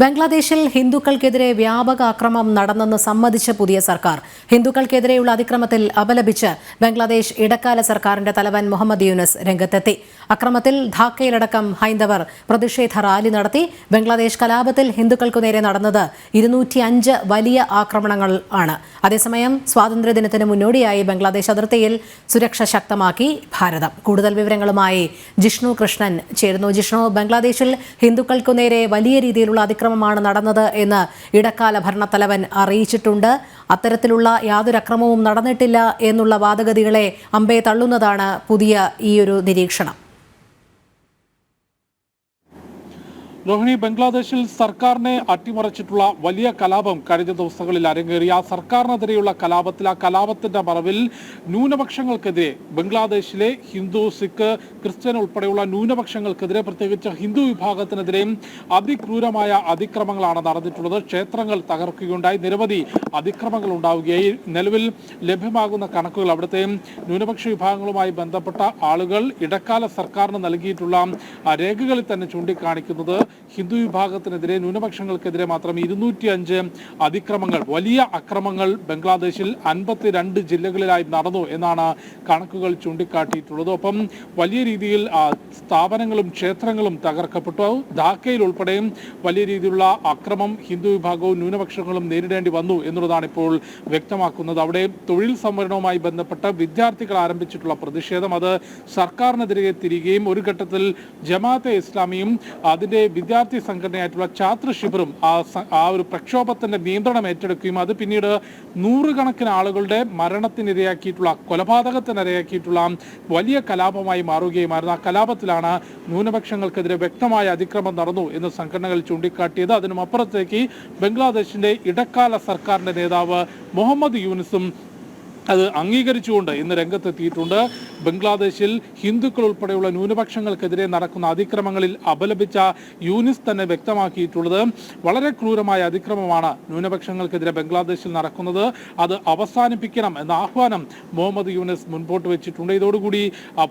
ബംഗ്ലാദേശിൽ ഹിന്ദുക്കൾക്കെതിരെ വ്യാപക അക്രമം നടന്നെന്ന് സമ്മതിച്ച പുതിയ സർക്കാർ. ഹിന്ദുക്കൾക്കെതിരെയുള്ള അതിക്രമത്തിൽ അപലപിച്ച് ബംഗ്ലാദേശ് ഇടക്കാല സർക്കാരിന്റെ തലവൻ മുഹമ്മദ് യൂനസ് രംഗത്തെത്തി. അക്രമത്തിൽ ധാക്കയിലടക്കം ഹൈന്ദവർ പ്രതിഷേധ റാലി നടത്തി. ബംഗ്ലാദേശ് കലാപത്തിൽ ഹിന്ദുക്കൾക്കു നേരെ നടന്നത് ഇരുന്നൂറ്റി അഞ്ച് വലിയ ആക്രമണങ്ങൾ ആണ്. അതേസമയം സ്വാതന്ത്ര്യദിനത്തിന് മുന്നോടിയായി ബംഗ്ലാദേശ് അതിർത്തിയിൽ സുരക്ഷ ശക്തമാക്കി ഭാരതം. കൂടുതൽ വിവരങ്ങളുമായി ജിഷ്ണു കൃഷ്ണൻ ചേരുന്നു. ജിഷ്ണു ബംഗ്ലാദേശിൽ ഹിന്ദുക്കൾക്കു നേരെ വലിയ രീതിയിലുള്ള അതിക്രമമാണ് നടന്നത് എന്ന് ഇടക്കാല ഭരണത്തലവൻ അറിയിച്ചിട്ടുണ്ട്. അത്തരത്തിലുള്ള യാതൊരു അക്രമവും നടന്നിട്ടില്ല എന്നുള്ള വാദഗതികളെ അമ്പെ തള്ളുന്നതാണ് പുതിയ ഈ ഒരു നിരീക്ഷണം. രോഹിണി ബംഗ്ലാദേശിൽ സർക്കാരിനെ അട്ടിമറിച്ചിട്ടുള്ള വലിയ കലാപം കഴിഞ്ഞ ദിവസങ്ങളിൽ അരങ്ങേറിയ സർക്കാരിനെതിരെയുള്ള കലാപത്തിൽ ആ കലാപത്തിന്റെ മറവിൽ ന്യൂനപക്ഷങ്ങൾക്കെതിരെ ബംഗ്ലാദേശിലെ ഹിന്ദു സിഖ് ക്രിസ്ത്യൻ ഉൾപ്പെടെയുള്ള ന്യൂനപക്ഷങ്ങൾക്കെതിരെ പ്രത്യേകിച്ച് ഹിന്ദു വിഭാഗത്തിനെതിരെ അതിക്രൂരമായ അതിക്രമങ്ങളാണ് നടന്നിട്ടുള്ളത്. ക്ഷേത്രങ്ങൾ തകർക്കുകയുണ്ടായി. നിരവധി അതിക്രമങ്ങൾ ഉണ്ടാവുകയായി. നിലവിൽ ലഭ്യമാകുന്ന കണക്കുകൾ അവിടുത്തെ ന്യൂനപക്ഷ വിഭാഗങ്ങളുമായി ബന്ധപ്പെട്ട ആളുകൾ ഇടക്കാല സർക്കാരിന് നൽകിയിട്ടുള്ള രേഖകളിൽ തന്നെ ചൂണ്ടിക്കാണിക്കുന്നത് ഹിന്ദു വിഭാഗത്തിനെതിരെ ന്യൂനപക്ഷങ്ങൾക്കെതിരെ മാത്രം ഇരുന്നൂറ്റി അഞ്ച് അതിക്രമങ്ങൾ വലിയ അക്രമങ്ങൾ ബംഗ്ലാദേശിൽ അൻപത്തിരണ്ട് ജില്ലകളിലായി നടന്നു എന്നാണ് കണക്കുകൾ ചൂണ്ടിക്കാട്ടിയിട്ടുള്ളത്. ഒപ്പം വലിയ രീതിയിൽ സ്ഥാപനങ്ങളും ക്ഷേത്രങ്ങളും തകർക്കപ്പെട്ടു. ധാക്കയിൽ ഉൾപ്പെടെയും വലിയ രീതിയിലുള്ള അക്രമം ഹിന്ദു വിഭാഗവും ന്യൂനപക്ഷങ്ങളും നേരിടേണ്ടി വന്നു എന്നുള്ളതാണ് ഇപ്പോൾ വ്യക്തമാക്കുന്നത്. അവിടെ തൊഴിൽ സംവരണവുമായി ബന്ധപ്പെട്ട വിദ്യാർത്ഥികൾ ആരംഭിച്ചിട്ടുള്ള പ്രതിഷേധം. അത് സർക്കാരിനെതിരെ തിരികെയും ഒരു ഘട്ടത്തിൽ ജമാഅത്തെ ഇസ്ലാമിയും അതിന്റെ വിദ്യാർത്ഥി സംഘടനയായിട്ടുള്ള ഛാത്ര ശിബിറും ആ ഒരു പ്രക്ഷോഭത്തിന്റെ നിയന്ത്രണം ഏറ്റെടുക്കുകയും അത് പിന്നീട് നൂറുകണക്കിന് ആളുകളുടെ മരണത്തിനിരയാക്കിയിട്ടുള്ള കൊലപാതകത്തിനിരയാക്കിയിട്ടുള്ള വലിയ കലാപമായി മാറുകയുമായിരുന്നു. ആ കലാപത്തിലാണ് ന്യൂനപക്ഷങ്ങൾക്കെതിരെ വ്യക്തമായ അതിക്രമം നടന്നു എന്ന് സംഘടനകൾ ചൂണ്ടിക്കാട്ടിയത്. അതിനും അപ്പുറത്തേക്ക് ബംഗ്ലാദേശിന്റെ ഇടക്കാല സർക്കാരിന്റെ നേതാവ് മുഹമ്മദ് യൂനിസും അത് അംഗീകരിച്ചുകൊണ്ട് ഇന്ന് രംഗത്തെത്തിയിട്ടുണ്ട്. ബംഗ്ലാദേശിൽ ഹിന്ദുക്കൾ ഉൾപ്പെടെയുള്ള ന്യൂനപക്ഷങ്ങൾക്കെതിരെ നടക്കുന്ന അതിക്രമങ്ങളിൽ അപലപിച്ച യൂനിസ് തന്നെ വ്യക്തമാക്കിയിട്ടുള്ളത്. വളരെ ക്രൂരമായ അതിക്രമമാണ് ന്യൂനപക്ഷങ്ങൾക്കെതിരെ ബംഗ്ലാദേശിൽ നടക്കുന്നത്. അത് അവസാനിപ്പിക്കണം എന്ന ആഹ്വാനം മുഹമ്മദ് യൂനിസ് മുൻപോട്ട് വെച്ചിട്ടുണ്ട്. ഇതോടുകൂടി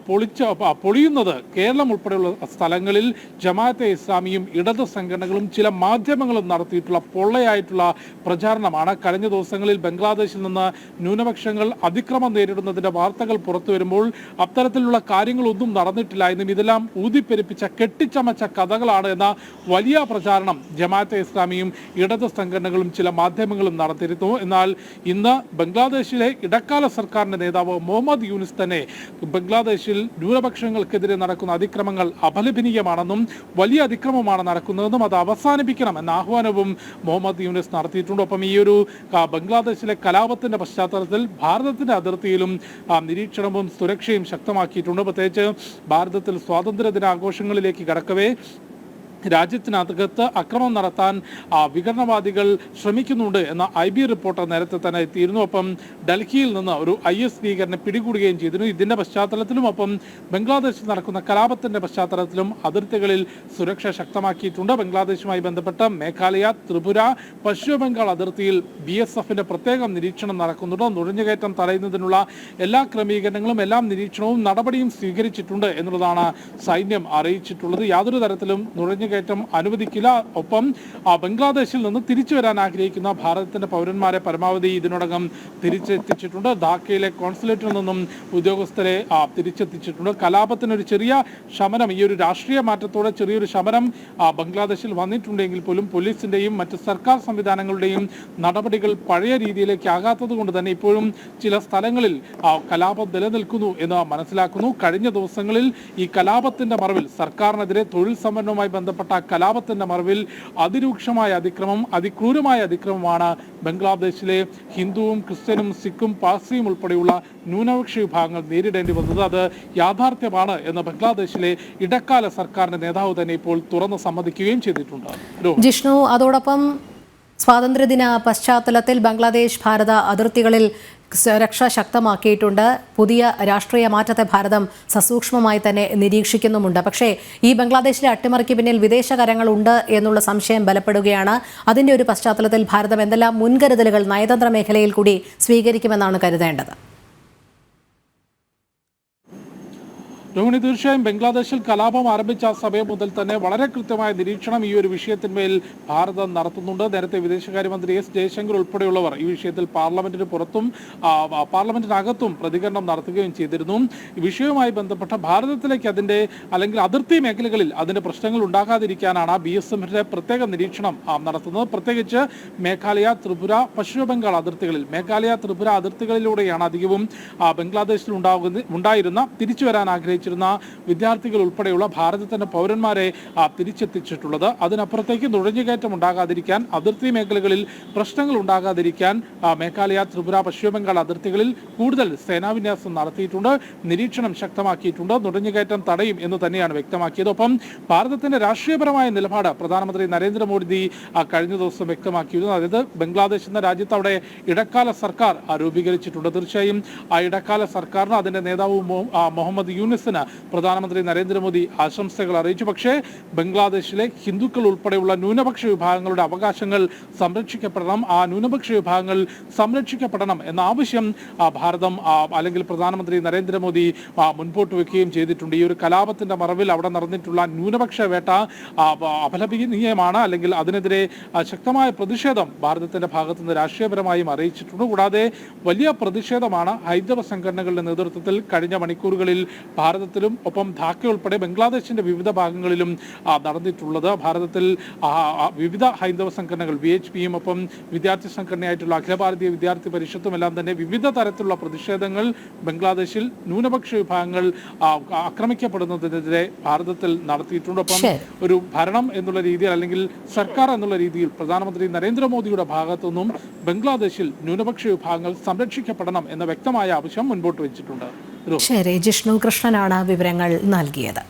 പൊളിച്ച പൊളിയുന്നത് കേരളം ഉൾപ്പെടെയുള്ള സ്ഥലങ്ങളിൽ ജമാഅത്തെ ഇസ്ലാമിയും ഇടത് സംഘടനകളും ചില മാധ്യമങ്ങളും നടത്തിയിട്ടുള്ള പൊള്ളയായിട്ടുള്ള പ്രചാരണമാണ്. കഴിഞ്ഞ ദിവസങ്ങളിൽ ബംഗ്ലാദേശിൽ നിന്ന് ന്യൂനപക്ഷങ്ങൾ അതിക്രമം നേരിടുന്നതിന്റെ വാർത്തകൾ പുറത്തു വരുമ്പോൾ അത്തരത്തിലുള്ള കാര്യങ്ങളൊന്നും നടന്നിട്ടില്ല എന്നും ഇതെല്ലാം ഊതിപ്പെരുപ്പിച്ച കെട്ടിച്ചമച്ച കഥകളാണ് എന്ന വലിയ പ്രചാരണം ജമാഅത്തെ ഇസ്ലാമിയും ഇടത് സംഘടനകളും ചില മാധ്യമങ്ങളും നടത്തിയിരുന്നു. എന്നാൽ ഇന്ന് ബംഗ്ലാദേശിലെ ഇടക്കാല സർക്കാരിന്റെ നേതാവ് മുഹമ്മദ് യൂനിസ് തന്നെ ബംഗ്ലാദേശിൽ ന്യൂനപക്ഷങ്ങൾക്കെതിരെ നടക്കുന്ന അതിക്രമങ്ങൾ അപലപനീയമാണെന്നും വലിയ അതിക്രമമാണ് നടക്കുന്നതെന്നും അത് അവസാനിപ്പിക്കണം എന്ന ആഹ്വാനവും മുഹമ്മദ് യൂനിസ് നടത്തിയിട്ടുണ്ട്. ഒപ്പം ഈ ഒരു ബംഗ്ലാദേശിലെ കലാപത്തിന്റെ പശ്ചാത്തലത്തിൽ ഭാരതത്തിന്റെ അതിർത്തിയിലും നിരീക്ഷണവും നിരീക്ഷണവും സുരക്ഷയും ശക്തമാക്കിയിട്ടുണ്ട്. പ്രത്യേകിച്ച് ഭാരതത്തിൽ സ്വാതന്ത്ര്യ ദിനാഘോഷങ്ങളിലേക്ക് കടക്കവേ രാജ്യത്തിനകത്ത് അക്രമം നടത്താൻ വിഘടനവാദികൾ ശ്രമിക്കുന്നുണ്ട് എന്ന ഐ ബി റിപ്പോർട്ട് നേരത്തെ തന്നെ എത്തിയിരുന്നു. ഒപ്പം ഡൽഹിയിൽ നിന്ന് ഒരു ഐ എസ് ഭീകരനെ പിടികൂടുകയും ചെയ്തിരുന്നു. ഇതിന്റെ പശ്ചാത്തലത്തിലും ഒപ്പം ബംഗ്ലാദേശിൽ നടക്കുന്ന കലാപത്തിന്റെ പശ്ചാത്തലത്തിലും അതിർത്തികളിൽ സുരക്ഷ ശക്തമാക്കിയിട്ടുണ്ട്. ബംഗ്ലാദേശുമായി ബന്ധപ്പെട്ട മേഘാലയ ത്രിപുര പശ്ചിമ ബംഗാൾ അതിർത്തിയിൽ ബി എസ് എഫിന്റെ പ്രത്യേകം നിരീക്ഷണം നടക്കുന്നുണ്ട്. നുഴഞ്ഞുകയറ്റം തടയുന്നതിനുള്ള എല്ലാ ക്രമീകരണങ്ങളും എല്ലാം നിരീക്ഷണവും നടപടിയും സ്വീകരിച്ചിട്ടുണ്ട് എന്നുള്ളതാണ് സൈന്യം അറിയിച്ചിട്ടുള്ളത്. യാതൊരു തരത്തിലും നുഴഞ്ഞുകയറ്റം അനുവദിക്കില്ല. ഒപ്പം ബംഗ്ലാദേശിൽ നിന്ന് തിരിച്ചു വരാൻ ആഗ്രഹിക്കുന്ന ഭാരതത്തിന്റെ പൗരന്മാരെ പരമാവധി ഇതിനോടകം തിരിച്ചെത്തിച്ചിട്ടുണ്ട്. ധാക്കയിലെ കോൺസുലേറ്റിൽ നിന്നും ഉദ്യോഗസ്ഥരെ തിരിച്ചെത്തിച്ചിട്ടുണ്ട്. കലാപത്തിന് ഒരു ചെറിയ ശമനം ഈ ഒരു രാഷ്ട്രീയ മാറ്റത്തോടെ ചെറിയൊരു ശമനം ബംഗ്ലാദേശിൽ വന്നിട്ടുണ്ടെങ്കിൽ പോലും പോലീസിന്റെയും മറ്റ് സർക്കാർ സംവിധാനങ്ങളുടെയും നടപടികൾ പഴയ രീതിയിലേക്ക് ആകാത്തത് കൊണ്ട് തന്നെ ഇപ്പോഴും ചില സ്ഥലങ്ങളിൽ കലാപം നിലനിൽക്കുന്നു എന്ന് മനസ്സിലാക്കുന്നു. കഴിഞ്ഞ ദിവസങ്ങളിൽ ഈ കലാപത്തിന്റെ മറവിൽ സർക്കാരിനെതിരെ തൊഴിൽ സംവരണവുമായി ബന്ധപ്പെട്ട ആ കലാപത്തിന്റെ മറവിൽ അതിരൂക്ഷമായ അതിക്രമം അതിക്രൂരമായ അതിക്രമമാണ് ബംഗ്ലാദേശിലെ ഹിന്ദുവും ക്രിസ്ത്യനും സിഖും പാർസിയും ഉൾപ്പെടെയുള്ള ന്യൂനപക്ഷ വിഭാഗങ്ങൾ നേരിടേണ്ടി വന്നത് അത് യാഥാർത്ഥ്യമാണ് എന്ന് ബംഗ്ലാദേശിലെ ഇടക്കാല സർക്കാരിന്റെ നേതാവ് തന്നെ ഇപ്പോൾ തുറന്ന് സമ്മതിക്കുകയും ചെയ്തിട്ടുണ്ട്. ജിഷ്ണു അതോടൊപ്പം സ്വാതന്ത്ര്യദിന പശ്ചാത്തലത്തിൽ ബംഗ്ലാദേശ് ഭാരത അതിർത്തികളിൽ സുരക്ഷ ശക്തമാക്കിയിട്ടുണ്ട്. പുതിയ രാഷ്ട്രീയ മാറ്റത്തെ ഭാരതം സസൂക്ഷ്മമായി തന്നെ നിരീക്ഷിക്കുന്നുമുണ്ട്. പക്ഷേ ഈ ബംഗ്ലാദേശിലെ അട്ടിമറിക്ക് പിന്നിൽ വിദേശ കരങ്ങളുണ്ട് എന്നുള്ള സംശയം ബലപ്പെടുകയാണ്. അതിന്റെ ഒരു പശ്ചാത്തലത്തിൽ ഭാരതം എന്തെല്ലാം മുൻകരുതലുകൾ നയതന്ത്ര മേഖലയിൽ കൂടി സ്വീകരിക്കുമെന്നാണ് കരുതേണ്ടത്. രോഹിണി തീർച്ചയായും ബംഗ്ലാദേശിൽ കലാപം ആരംഭിച്ച സമയം മുതൽ തന്നെ വളരെ കൃത്യമായ നിരീക്ഷണം ഈ ഒരു വിഷയത്തിന്മേൽ ഭാരതം നടത്തുന്നുണ്ട്. നേരത്തെ വിദേശകാര്യമന്ത്രി എസ് ജയശങ്കർ ഉൾപ്പെടെയുള്ളവർ ഈ വിഷയത്തിൽ പാർലമെന്റിന് പുറത്തും പാർലമെന്റിനകത്തും പ്രതികരണം നടത്തുകയും ചെയ്തിരുന്നു. വിഷയവുമായി ബന്ധപ്പെട്ട ഭാരതത്തിലേക്ക് അതിന്റെ അല്ലെങ്കിൽ അതിർത്തി മേഖലകളിൽ അതിന്റെ പ്രശ്നങ്ങൾ ഉണ്ടാകാതിരിക്കാനാണ് ബി എസ് എഫിന്റെ പ്രത്യേക നിരീക്ഷണം നടത്തുന്നത്. പ്രത്യേകിച്ച് മേഘാലയ ത്രിപുര പശ്ചിമ ബംഗാൾ അതിർത്തികളിൽ മേഘാലയ ത്രിപുര അതിർത്തികളിലൂടെയാണ് അധികവും ബംഗ്ലാദേശിൽ ഉണ്ടാകുന്ന ഉണ്ടായിരുന്ന തിരിച്ചു വരാൻ ആഗ്രഹിച്ചിരുന്ന വിദ്യാർത്ഥികൾ ഉൾപ്പെടെയുള്ള ഭാരതത്തിന്റെ പൗരന്മാരെ തിരിച്ചെത്തിച്ചിട്ടുള്ളത്. അതിനപ്പുറത്തേക്ക് നുഴഞ്ഞുകയറ്റം ഉണ്ടാകാതിരിക്കാൻ അതിർത്തി മേഖലകളിൽ പ്രശ്നങ്ങൾ ഉണ്ടാകാതിരിക്കാൻ മേഘാലയ ത്രിപുര പശ്ചിമ ബംഗാൾ അതിർത്തികളിൽ കൂടുതൽ സേനാവിന്യാസം നടത്തിയിട്ടുണ്ട് നിരീക്ഷണം ശക്തമാക്കിയിട്ടുണ്ട്. നുഴഞ്ഞുകയറ്റം തടയും എന്ന് തന്നെയാണ് വ്യക്തമാക്കിയത്. ഒപ്പം ഭാരതത്തിന്റെ രാഷ്ട്രീയപരമായ നിലപാട് പ്രധാനമന്ത്രി നരേന്ദ്രമോദി കഴിഞ്ഞ ദിവസം വ്യക്തമാക്കിയിരുന്നു. അതായത് ബംഗ്ലാദേശ് എന്ന രാജ്യത്ത് അവിടെ ഇടക്കാല സർക്കാർ രൂപീകരിച്ചിട്ടുണ്ട്. തീർച്ചയായും ആ ഇടക്കാല സർക്കാരിന് അതിന്റെ നേതാവ് മുഹമ്മദ് യൂനിസിന് പ്രധാനമന്ത്രി നരേന്ദ്രമോദി ആശംസകൾ അറിയിച്ചു. പക്ഷേ ബംഗ്ലാദേശിലെ ഹിന്ദുക്കൾ ഉൾപ്പെടെയുള്ള ന്യൂനപക്ഷ വിഭാഗങ്ങളുടെ അവകാശങ്ങൾ സംരക്ഷിക്കപ്പെടണം. ആ ന്യൂനപക്ഷ വിഭാഗങ്ങൾ സംരക്ഷിക്കപ്പെടണം എന്ന ആവശ്യം ഭാരതം അല്ലെങ്കിൽ പ്രധാനമന്ത്രി നരേന്ദ്രമോദി മുൻപോട്ട് വെക്കുകയും ചെയ്തിട്ടുണ്ട്. ഈ ഒരു കലാപത്തിന്റെ മറവിൽ അവിടെ നടന്നിട്ടുള്ള ന്യൂനപക്ഷ വേട്ട അപലപനീയമാണ്. അല്ലെങ്കിൽ അതിനെതിരെ ശക്തമായ പ്രതിഷേധം ഭാരതത്തിന്റെ ഭാഗത്തു നിന്ന് രാഷ്ട്രീയപരമായും അറിയിച്ചിട്ടുണ്ട്. കൂടാതെ വലിയ പ്രതിഷേധമാണ് ഹൈന്ദവ സംഘടനകളുടെ നേതൃത്വത്തിൽ കഴിഞ്ഞ മണിക്കൂറുകളിൽ ഭാരതത്തിലും ഒപ്പം ധാക്ക ഉൾപ്പെടെ ബംഗ്ലാദേശിന്റെ വിവിധ ഭാഗങ്ങളിലും നടന്നിട്ടുള്ളത്. ഭാരതത്തിൽ വിവിധ ഹൈന്ദവ സംഘടനകൾ വി എച്ച് പിയും ഒപ്പം വിദ്യാർത്ഥി സംഘടനയായിട്ടുള്ള അഖില ഭാരതീയ വിദ്യാർത്ഥി പരിഷത്തും എല്ലാം തന്നെ വിവിധ തരത്തിലുള്ള പ്രതിഷേധങ്ങൾ ബംഗ്ലാദേശിൽ ന്യൂനപക്ഷ വിഭാഗങ്ങൾ ആക്രമിക്കപ്പെടുന്നതിനെതിരെ ഭാരതത്തിൽ നടത്തിയിട്ടുണ്ട്. ഒപ്പം ഒരു ഭരണം എന്നുള്ള രീതിയിൽ അല്ലെങ്കിൽ സർക്കാർ എന്നുള്ള രീതിയിൽ പ്രധാനമന്ത്രി നരേന്ദ്രമോദിയുടെ ഭാഗത്തുനിന്നും ബംഗ്ലാദേശിൽ ന്യൂനപക്ഷ വിഭാഗങ്ങൾ സംരക്ഷിക്കപ്പെടണം എന്ന വ്യക്തമായ ആവശ്യം മുൻപോട്ട് വെച്ചിട്ടുണ്ട്. ശരി ജിഷ്ണു കൃഷ്ണനാണ് വിവരങ്ങൾ നൽകിയത്.